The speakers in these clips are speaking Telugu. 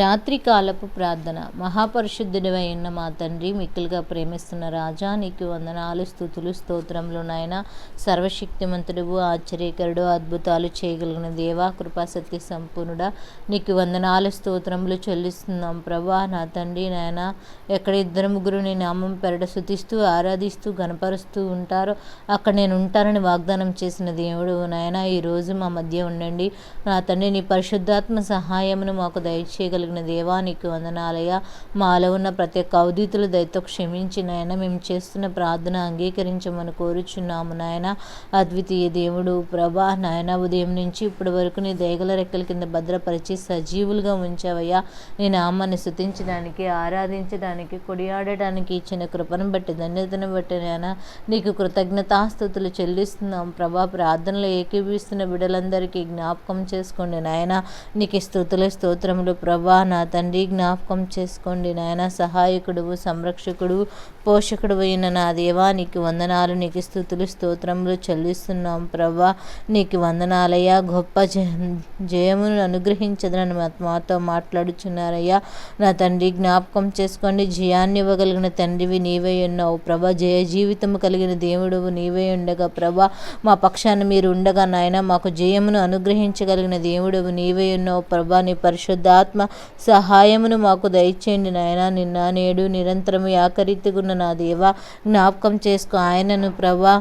రాత్రికాలపు ప్రార్థన. మహాపరిశుద్ధుడివై ఉన్న మా తండ్రి మిక్కులుగా ప్రేమిస్తున్న రాజా నీకు వందనాలు స్థుతులు స్తోత్రములు నాయన. సర్వశక్తిమంతుడు ఆశ్చర్యకరుడు అద్భుతాలు చేయగలిగిన దేవా కృపాసక్తి సంపూర్ణుడా. నీకు వందనాలు స్తోత్రములు చెల్లిస్తున్నాం ప్రభా. నా తండ్రి నాయన ఎక్కడ ఇద్దరు ముగ్గురు నీ నామం పెరట శుతిస్తూ ఆరాధిస్తూ గనపరుస్తూ ఉంటారో అక్కడ నేను ఉంటానని వాగ్దానం చేసిన దేవుడు నాయన ఈరోజు మా మధ్య ఉండండి. నా తండ్రి నీ పరిశుద్ధాత్మ సహాయమును మాకు కలిగిన దేవా నీకు వందనాలయ మాలో ఉన్న ప్రతి ఒక్క అవధితుల దయతో క్షమించి నాయన మేము చేస్తున్న ప్రార్థన అంగీకరించమని కోరుచున్నాము నాయన. అద్వితీయ దేవుడు ప్రభా నాయన ఉదయం నుంచి ఇప్పటి వరకు నీ దయగల రెక్కల కింద భద్రపరిచి సజీవులుగా ఉంచావయ్యా. నీ నామాన్ని శుతించడానికి ఆరాధించడానికి కొడియాడడానికి ఇచ్చిన కృపను బట్టి ధన్యతను బట్టి నాయన నీకు కృతజ్ఞతాస్థుతులు చెల్లిస్తున్నాం. ప్రభా ప్రార్థనలు ఏకీభవిస్తున్న బిడ్డలందరికీ జ్ఞాపకం చేసుకోండి నాయన. నీకు స్థుతుల స్తోత్రములు ప్రభా. నా తండ్రి జ్ఞాపకం చేసుకోండి నాయన. సహాయకుడు సంరక్షకుడు పోషకుడు అయిన నా దేవా నీకు వందనాలు నీకు స్థుతులు స్తోత్రములు చెల్లిస్తున్నాం ప్రభా. నీకు వందనాలయ్యా. గొప్ప జయమును అనుగ్రహించదనని మా- మాతో మాట్లాడుచున్నారయ్యా. నా తండ్రి జ్ఞాపకం చేసుకోండి. జయాన్ని ఇవ్వగలిగిన తండ్రివి నీవే ఉన్నావు ప్రభా. జయ జీవితము కలిగిన దేవుడువు నీవే ఉండగా ప్రభా. మా పక్షాన మీరు ఉండగా నాయన. మాకు జయమును అనుగ్రహించగలిగిన దేవుడువు నీవే ఉన్నావు ప్రభా. నీ పరిశుద్ధాత్మ సహాయమును మాకు దయచేయండి నాయన. నిన్న నేడు నిరంతరం యాకరిత్తుకున్న నా దేవా జ్ఞాపకం చేసుకో. ఆయనను ప్రభా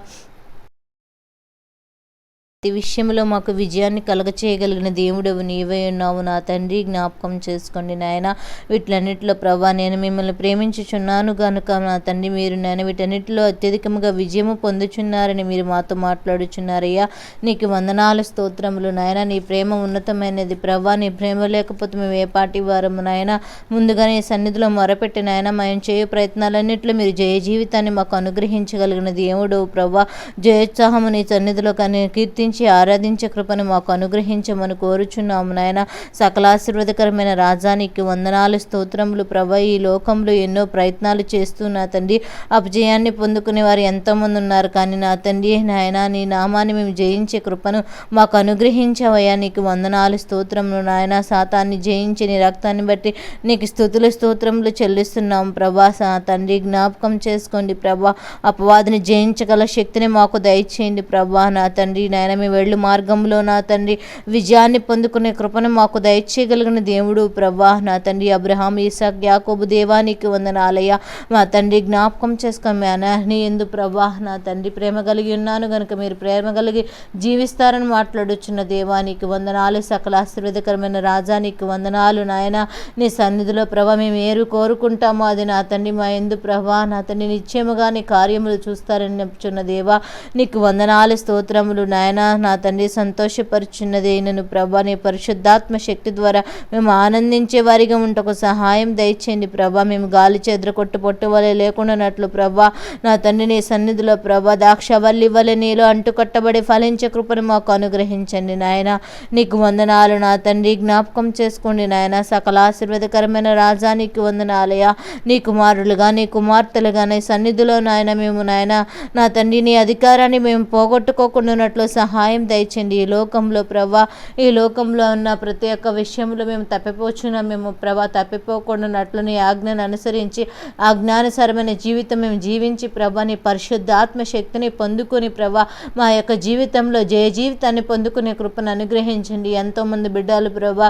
ప్రతి విషయంలో మాకు విజయాన్ని కలగచేయగలిగిన దేవుడవు నీవే ఉన్నావు. నా తండ్రి జ్ఞాపకం చేసుకోండి నాయన. వీటిలన్నిటిలో ప్రభా నేను మిమ్మల్ని ప్రేమించుచున్నాను కనుక నా తండ్రి మీరు నేను వీటన్నిటిలో అత్యధికంగా విజయము పొందుచున్నారని మీరు మాతో మాట్లాడుచున్నారయ్యా. నీకు వందనాలు స్తోత్రములు నాయన. నీ ప్రేమ ఉన్నతమైనది ప్రభా నీ ప్రేమ లేకపోతే మేము ఏ పాటి వారము నాయన. ముందుగా నీ సన్నిధిలో మొరపెట్టి నాయన మేము చేయు ప్రయత్నాలన్నింటిలో మీరు జయ జీవితాన్ని మాకు అనుగ్రహించగలిగిన దేవుడు ప్రభా. జయోత్సాహము నీ సన్నిధిలో కానీ కీర్తించి ఆరాధించే కృపను మాకు అనుగ్రహించమని కోరుచున్నాము నాయన. సకలాశీర్వదకరమైన రాజానికి వందనాలు స్తోత్రములు ప్రభ ఈ లోకంలో ఎన్నో ప్రయత్నాలు చేస్తున్నా తండ్రి. అపజయాన్ని పొందుకునే వారు ఎంతోమంది ఉన్నారు కానీ నా తండ్రి నాయన నీ నామాన్ని మేము జయించే కృపను మాకు అనుగ్రహించవయ్యా. నీకు వందనాలు స్తోత్రములు నాయన. సాతాన్ని జయించి నీ రక్తాన్ని బట్టి నీకు స్థుతులు స్తోత్రములు చెల్లిస్తున్నాం ప్రభా. సా తండ్రి జ్ఞాపకం చేసుకోండి ప్రభా. అపవాదిని జయించగల శక్తిని మాకు దయచేయండి ప్రభా. నా తండ్రి నాయన మేము వెళ్ళు మార్గంలో నా తండ్రి విజయాన్ని పొందుకునే కృపను మాకు దయచేయగలిగిన దేవుడు ప్రభా. నా తండ్రి అబ్రహాం ఈసాక్ యాకోబు దేవానికి వందనాలయ్య. మా తండ్రి జ్ఞాపకం చేసుకొని మీ అనాహ్ని ఎందు ప్రభా. నా తండ్రి ప్రేమ కలిగి ఉన్నాను కనుక మీరు ప్రేమ కలిగి జీవిస్తారని మాట్లాడుచున్న దేవానికి వందనాలు. సకల ఆశీర్వదకరమైన రాజానికి వందనాలు నాయన. నీ సన్నిధిలో ప్రభా మేము ఏరు కోరుకుంటామో అది నా తండ్రి మా ఎందు ప్రభా. నా తండ్రి నిశ్చయముగా నీ కార్యములు చూస్తారని చెప్తున్న దేవా నీకు వందనాలు స్తోత్రములు నాయన. నా తండ్రి సంతోషపరుచున్నది నన్ను ప్రభా నీ పరిశుద్ధాత్మ శక్తి ద్వారా మేము ఆనందించే వారిగా ఉంటకు సహాయం దయచేయండి ప్రభా. మేము గాలి చెద్ర కొట్టు పొట్టు వలె లేకుండానట్లు ప్రభా నా తండ్రి నీ సన్నిధిలో ప్రభా దాక్షవల్లి వలె నీలో అంటుకట్టబడి ఫలించే కృపను మాకు అనుగ్రహించండి నాయన. నీకు వందనాలు నా తండ్రి. జ్ఞాపకం చేసుకోండి నాయన. సకల ఆశీర్వాదకరమైన రాజానికి వందనాలయ నీ కుమారులుగా నీ కుమార్తెలుగా నీ సన్నిధిలో నాయన మేము నాయన. నా తండ్రి నీ అధికారాన్ని మేము పోగొట్టుకోకుండా ఉన్నట్లు సహాయం సహాయం దయచండి. ఈ లోకంలో ప్రభా ఈ లోకంలో ఉన్న ప్రతి ఒక్క విషయంలో మేము తప్పిపోచున్నాం మేము ప్రభా తప్పిపోకుండా ఉన్నట్లు నీ ఆజ్ఞను అనుసరించి ఆజ్ఞానుసారమైన జీవితం మేము జీవించి ప్రభా నీ పరిశుద్ధాత్మ శక్తిని పొందుకొని ప్రభా మా యొక్క జీవితంలో జయ జీవితాన్ని పొందుకునే కృపను అనుగ్రహించండి. ఎంతోమంది బిడ్డలు ప్రభా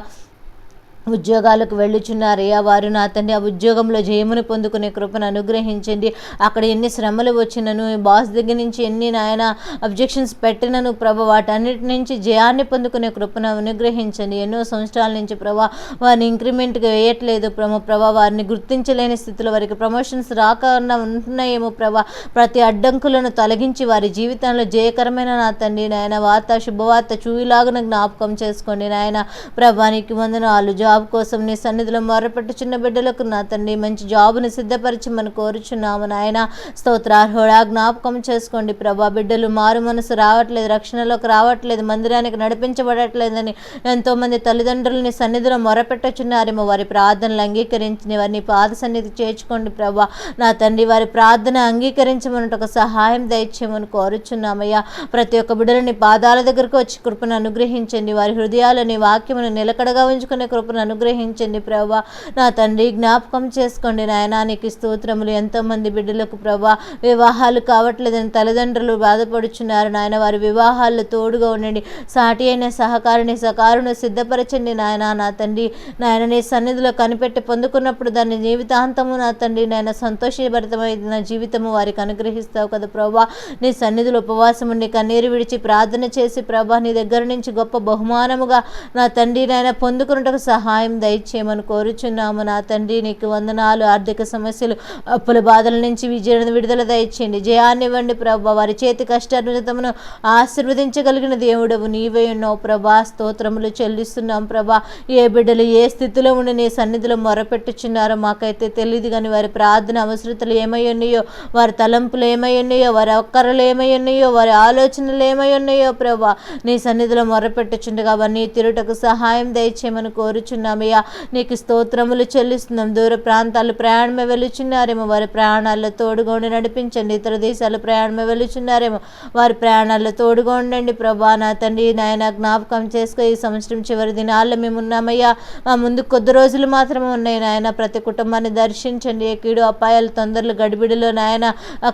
ఉద్యోగాలకు వెళ్ళుచున్నారయ్యా వారు నా తండ్రి ఆ ఉద్యోగంలో జయమును పొందుకునే కృపను అనుగ్రహించండి. అక్కడ ఎన్ని శ్రమలు వచ్చినను బాస్ దగ్గర నుంచి ఎన్ని నాయన అబ్జెక్షన్స్ పెట్టినను ప్రభా వాటన్నిటి నుంచి జయాన్ని పొందుకునే కృపను అనుగ్రహించండి. ఎన్నో సంవత్సరాల నుంచి ప్రభా వారిని ఇంక్రిమెంట్గా వేయట్లేదు ప్రభు ప్రభా వారిని గుర్తించలేని స్థితిలో వారికి ప్రమోషన్స్ రాకుండా ఉంటున్నాయేమో ప్రభా. ప్రతి అడ్డంకులను తొలగించి వారి జీవితంలో జయకరమైన నా తండ్రి నాయన వార్త శుభవార్త చూయిలాగున జ్ఞాపకం చేసుకోండి నాయన. ప్రభానికి వందనాలు. జాబ్ కోసం నీ సన్నిధిలో మొరపెట్టు చిన్న బిడ్డలకు నా తండ్రి మంచి జాబుని సిద్ధపరచమని మనం కోరుచున్నాము నాయన. స్తోత్రార్హుడా జ్ఞాపకం చేసుకోండి ప్రభా. బిడ్డలు మారు మనసు రావట్లేదు రక్షణలోకి రావట్లేదు మందిరానికి నడిపించబడట్లేదని ఎంతోమంది తల్లిదండ్రులు నీ సన్నిధిలో మొరపెట్టుచున్నారేమో. వారి ప్రార్థనలు అంగీకరించి వారిని పాద సన్నిధి చేర్చుకోండి ప్రభా. నా తండ్రి వారి ప్రార్థన అంగీకరించమన్నట్టు ఒక సహాయం దయచేయమని కోరుచున్నామయ్యా. ప్రతి ఒక్క బిడ్డలని పాదాల దగ్గరకు వచ్చి కృపను అనుగ్రహించండి. వారి హృదయాలని వాక్యమును నిలకడగా ఉంచుకునే కృపను అనుగ్రహించండి ప్రభా. నా తండ్రి జ్ఞాపకం చేసుకోండి నాయనానికి నీకు స్తోత్రములు. ఎంతోమంది బిడ్డలకు ప్రభా వివాహాలు కావట్లేదని తల్లిదండ్రులు బాధపడుచున్నారు నాయన. వారి వివాహాల్లో తోడుగా ఉండండి. సాటి అయిన సహకారిని సకారును సిద్ధపరచండి నాయన. నా తండ్రి నాయన నీ సన్నిధిలో కనిపెట్టి పొందుకున్నప్పుడు దాన్ని జీవితాంతము నా తండ్రి నాయన సంతోషభరితమైన జీవితము వారికి అనుగ్రహిస్తావు కదా ప్రభా. నీ సన్నిధిలో ఉపవాసం ఉండి కన్నీరు విడిచి ప్రార్థన చేసి ప్రభా నీ దగ్గర నుంచి గొప్ప బహుమానముగా నా తండ్రి నాయన పొందుకున్నట్టుకు సహాయం సహాయం దయచేయమని కోరుచున్నాము. నా తండ్రి నీకు వందనాలు. ఆర్థిక సమస్యలు అప్పుల బాధల నుంచి విజయ విడుదల దయచేయండి. జయాన్ని ఇవ్వండి ప్రభా. వారి చేతి కష్టార్జితమును ఆశీర్వదించగలిగిన దేవుడవు నీవే ఉన్నావు ప్రభా. స్తోత్రములు చెల్లిస్తున్నాం ప్రభా. ఏ బిడ్డలు ఏ స్థితిలో ఉండి నీ సన్నిధిలో మొరపెట్టుచున్నారో మాకైతే తెలియదు కానీ వారి ప్రార్థన అవసరతలు ఏమై ఉన్నాయో వారి తలంపులు ఏమై ఉన్నాయో వారి ఒక్కరలు ఏమై ఉన్నాయో వారి ఆలోచనలు ఏమై ఉన్నాయో ప్రభా. నీ సన్నిధిలో మొరపెట్టుచుండగా అవన్నీ తిరుటకు సహాయం దయచేయమని కోరుచున్నామయ్యా నీకు స్తోత్రములు చెల్లిస్తున్నాం. దూర ప్రాంతాలు ప్రయాణమే వెలుచున్నారేమో. వారి ప్రయాణాల్లో తోడుగొండి నడిపించండి. ఇతర దేశాలు ప్రయాణమే వెలుచున్నారేమో. వారి ప్రయాణాల్లో తోడుగా ఉండండి ప్రభా. నా తండ్రి నాయన జ్ఞాపకం చేసుకో. ఈ సంవత్సరం చివరి దినాల్లో మేము ఉన్నామయ్యా. మా ముందు కొద్ది రోజులు మాత్రమే ఉన్నాయి నాయన. ప్రతి కుటుంబాన్ని దర్శించండి. ఏ కీడు అపాయాలు తొందరలు గడిబిడిలో నాయన.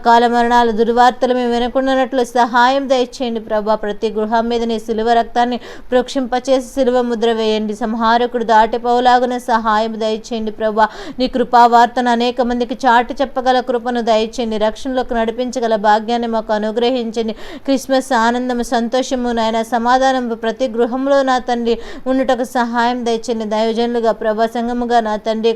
కాల మరణాలు దుర్వార్తలు మేము వినకుండానట్లు సహాయం దయచేయండి ప్రభా. ప్రతి గృహం మీద నీ సిలువ రక్తాన్ని ప్రోక్షింపచేసి సిలువ ముద్ర వేయండి. సంహారకుడు దాటిపోలాగున సహాయం దయచేయండి ప్రభా. నీ కృపా వార్తను అనేక మందికి చాటి చెప్పగల కృపను దయచేయండి. రక్షణలోకి నడిపించగల భాగ్యాన్ని మాకు అనుగ్రహించండి. క్రిస్మస్ ఆనందము సంతోషము నాయన సమాధానం ప్రతి గృహంలో నా తండ్రి ఉండుటకు సహాయం దయచండి దైవజనులుగా ప్రభా సంగముగా నా తండ్రి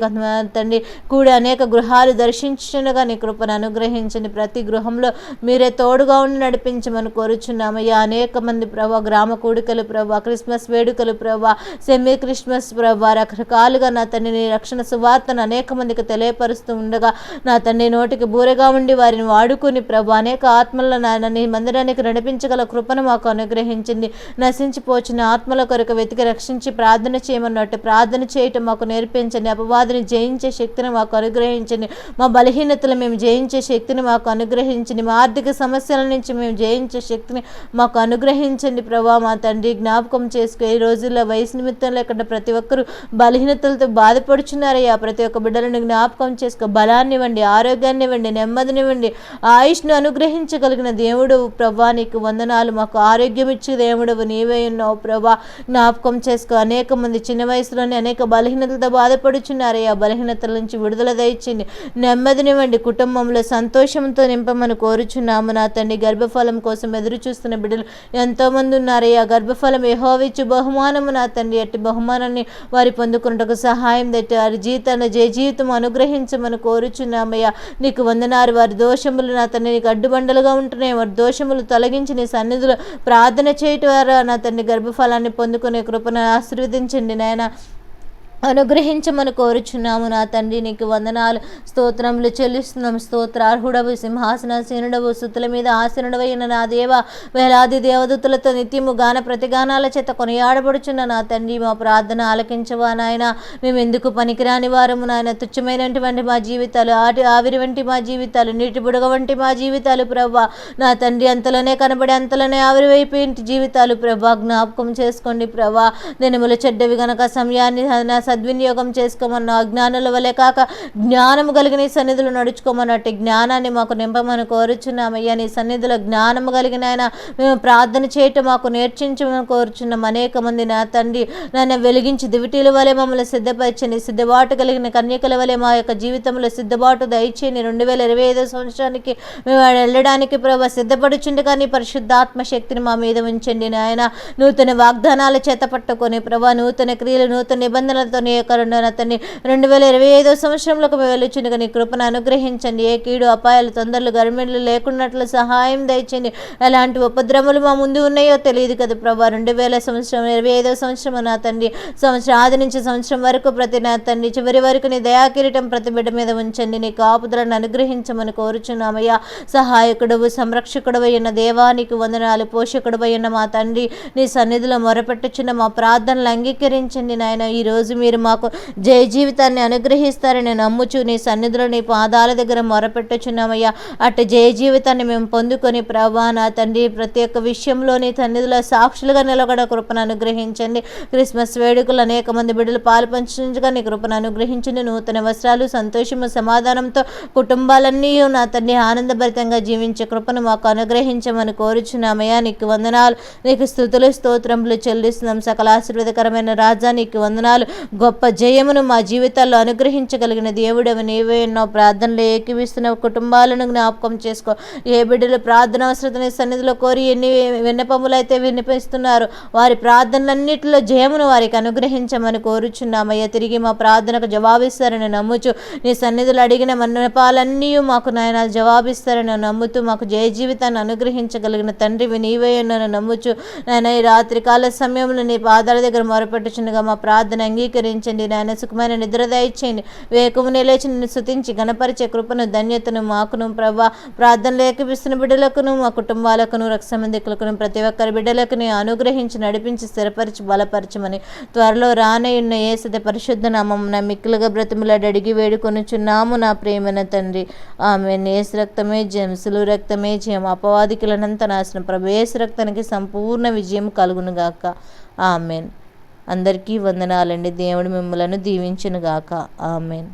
తండ్రి కూడి అనేక గృహాలు దర్శించుండగా నీ కృపను అనుగ్రహించండి. ప్రతి గృహంలో మీరే తోడుగా ఉండి నడిపించమని కోరుచున్నామయ్యా. అనేక మంది ప్రభా గ్రామ కూడికలు ప్రభా క్రిస్మస్ వేడుకలు ప్రభా సెమీ క్రిస్మస్ ప్రభా రకరకాలుగా నా తండ్రి నీ రక్షణ సువార్తను అనేక మందికి తెలియపరుస్తూ ఉండగా నా తండ్రి నోటికి బూరగా ఉండి వారిని వాడుకుని ప్రభా అనేక ఆత్మలను నాయన నీ మందిరానికి నడిపించగల కృపను మాకు అనుగ్రహించింది. నశించిపోచిన ఆత్మల కొరకు వెతికి రక్షించి ప్రార్థన చేయమన్నట్టు ప్రార్థన చేయటం మాకు నేర్పించండి. అపవాదిని జయించే శక్తిని మాకు అనుగ్రహించండి. మా బలహీనతలు మేము జయించే శక్తిని మాకు అనుగ్రహించండి. మా ఆర్థిక సమస్యల నుంచి మేము జయించే శక్తిని మాకు అనుగ్రహించండి. ప్రభా మా తండ్రి జ్ఞాపకం చేసుకో ఈ రోజుల్లో వయసు నిమిత్తం లేకుండా ప్రతి ఒక్క ఒక్కరూ బలహీనతలతో బాధపడుచున్నారయ్యా. ప్రతి ఒక్క బిడ్డలను జ్ఞాపకం చేసుకో. బలాన్ని ఇవ్వండి ఆరోగ్యాన్ని ఇవ్వండి నెమ్మదినివ్వండి ఆయుష్ను అనుగ్రహించగలిగిన దేవుడు ప్రభా. నీకు వందనాలు మాకు ఆరోగ్యం ఇచ్చే దేవుడవు నీవే ఉన్నావు ప్రభా. జ్ఞాపకం చేసుకో. అనేక మంది చిన్న వయసులోనే అనేక బలహీనతలతో బాధపడుచున్నారయ్యా. బలహీనతల నుంచి విడుదల దయచింది నెమ్మదినివ్వండి కుటుంబంలో సంతోషంతో నింపమని కోరుచున్నాము. నా తండ్రి గర్భఫలం కోసం ఎదురు చూస్తున్న బిడ్డలు ఎంతోమంది ఉన్నారయ్యా. గర్భఫలం యెహోవిచ్చు బహుమానము నా తండ్రి. అట్టి బహుమానాన్ని వారి పొందుకున్నటకు సహాయం తెట్టి వారి జీవితాన్ని జయ జీవితం అనుగ్రహించమని కోరుచున్నామయ్యా. నీకు వందనారు వారి దోషములు నా తన నీకు అడ్డుబండలుగా ఉంటున్నాయి. వారి దోషములు తొలగించి నీ సన్నిధిలో ప్రార్థన చేయటం ద్వారా నా తండ్రి గర్భఫలాన్ని పొందుకునే కృపను ఆశీర్వదించండి నాయన. అనుగ్రహించమని కోరుచున్నాము నా తండ్రి నీకు వందనాలు. స్తోత్రములు చెల్లిస్తున్నాం స్తోత్రార్హుడవు సింహాసనాసీనుడవు సుతుల మీద ఆసనుడవైన నా దేవ వేలాది దేవదూతులతో నిత్యము గాన ప్రతిగానాల చేత కొనియాడబడుచున్న నా తండ్రి మా ప్రార్థన ఆలకించవా నాయన. మేము ఎందుకు పనికిరాని వారము నాయన. తుచ్చమైనటువంటి మా జీవితాలు ఆటి ఆవిరి వంటి మా జీవితాలు నీటి బుడగ వంటి మా జీవితాలు ప్రభా నా తండ్రి అంతలోనే కనబడే అంతలోనే ఆవిరివైపోయింటి జీవితాలు ప్రభా జ్ఞాపకం చేసుకోండి ప్రభా దినములు చెడ్డవి గనక సమయాన్ని నా సద్వినియోగం చేసుకోమన్న అజ్ఞానుల వలె కాక జ్ఞానము కలిగిన సన్నిధులు నడుచుకోమన్నట్టు జ్ఞానాన్ని మాకు నింపమని కోరుచున్నామయ్యా. నీ సన్నిధిలో జ్ఞానము కలిగిన ఆయన మేము ప్రార్థన చేయటం మాకు నేర్చించమని కోరుచున్నాం. అనేక మంది నా తండ్రి నన్ను వెలిగించి దివిటీల వలె మమ్మల్ని సిద్ధపరచని సిద్ధబాటు కలిగిన కన్యకల వలె మా యొక్క జీవితంలో సిద్ధబాటు దయచేయని రెండు వేల ఇరవై ఐదో సంవత్సరానికి మేము వెళ్ళడానికి ప్రభా సిద్ధపడుచుండగా నీ పరిశుద్ధాత్మ శక్తిని మా మీద ఉంచండి నాయన. నూతన వాగ్దానాలు చేత పట్టుకొని ప్రభా నూతన క్రియలు నూతన నిబంధనలు నిబంధనలతో నీ యొక్క రెండు అతన్ని రెండు వేల ఇరవై ఐదో సంవత్సరంలోకి మేము వెళ్ళుచుండగా నీ కృపను అనుగ్రహించండి. ఏ కీడు అపాయాలు తొందరలు గర్మిళ్ళు లేకున్నట్లు సహాయం దయచండి. ఎలాంటి ఉపద్రవములు మా ముందు ఉన్నాయో తెలియదు కదా ప్రభా. రెండు వేల సంవత్సరం ఇరవై ఐదో సంవత్సరం నా తండ్రి సంవత్సరం ఆది నుంచి సంవత్సరం వరకు ప్రతి నా తండ్రి చివరి వరకు నీ దయాకిరీటం ప్రతి బిడ్డ మీద ఉంచండి. నీ కాపుదలను అనుగ్రహించమని కోరుచున్నామయ్యా. సహాయకుడవు సంరక్షకుడవు అయిన దేవానికి వందనాలు. పోషకుడవు అయిన మా తండ్రి నీ సన్నిధిలో మొరపెట్టుచున్న మా ప్రార్థనలు అంగీకరించండి నాయన. ఈ రోజు మీరు మాకు జయ జీవితాన్ని అనుగ్రహిస్తారని నమ్ముచు నీ సన్నిధిలో నీ పాదాల దగ్గర మొరపెట్టుచున్నామయ్యా. అటు జయ జీవితాన్ని మేము పొందుకొని ప్రభా నా తండ్రి ప్రతి ఒక్క విషయంలో నీ సన్నిధిలో సాక్షులుగా నిలబడ కృపను అనుగ్రహించండి. క్రిస్మస్ వేడుకలు అనేక మంది బిడ్డలు పాల్పంచుగా నీ కృపను అనుగ్రహించండి. నూతన వస్త్రాలు సంతోషము సమాధానంతో కుటుంబాలన్నీ నా తండ్రి ఆనందభరితంగా జీవించే కృపను మాకు అనుగ్రహించమని కోరుచున్నామయ్యా. నీకు వందనాలు. నీకు స్థుతులు స్తోత్రములు చెల్లిస్తున్నాం. సకల ఆశీర్వదకరమైన రాజా నీకు వందనాలు. గొప్ప జయమును మా జీవితాల్లో అనుగ్రహించగలిగిన దేవుడవి. నీవే ఎన్నో ప్రార్థనలు ఏకీవిస్తున్న కుటుంబాలను జ్ఞాపకం చేసుకో. ఏ బిడ్డలు ప్రార్థన అవసరతని సన్నిధిలో కోరి ఎన్ని విన్నపములు అయితే వినిపిస్తున్నారు వారి ప్రార్థనలన్నింటిలో జయమును వారికి అనుగ్రహించమని కోరుచున్నామయ్యా. తిరిగి మా ప్రార్థనకు జవాబిస్తారని నమ్ముచు నీ సన్నిధులు అడిగిన మన్నపాలన్నీ మాకు నాయన జవాబిస్తారని నమ్ముతూ మాకు జయ జీవితాన్ని అనుగ్రహించగలిగిన తండ్రివి నీవే నన్ను నమ్ముచు. నాయన ఈ రాత్రికాల సమయంలో నీ పాదాల దగ్గర మొరపెట్టుచుండగా మా ప్రార్థన అంగీకరించండి నాయన. సుఖమైన నిద్ర దయచేయండి. వేకుమునే లేచి నిన్ను శుతించి గణపరిచే కృపను ధన్యతను మాకును ప్రభా. ప్రార్థన లేఖపిస్తున్న బిడ్డలకును మా కుటుంబాలకును రక్షమందికులకును ప్రతి ఒక్కరి బిడ్డలకుని అనుగ్రహించి నడిపించి స్థిరపరిచి బలపరచమని త్వరలో రానయున్న ఏసద పరిశుద్ధ నామం నా మిక్కులుగా బ్రతిమలాడి అడిగి వేడుకొనుచున్నాము నా ప్రేమన తండ్రి. ఆమె నేస్ రక్తమే జంసులు రక్తమే జయం. అపవాదికులనంత నాశనం. ప్రభు ఏసు రక్తానికి సంపూర్ణ విజయం కలుగునుగాక. ఆమెన్. అందరికీ వందనాలండి. దేవుడు మిమ్మలను దీవించునుగాక. ఆమెన్.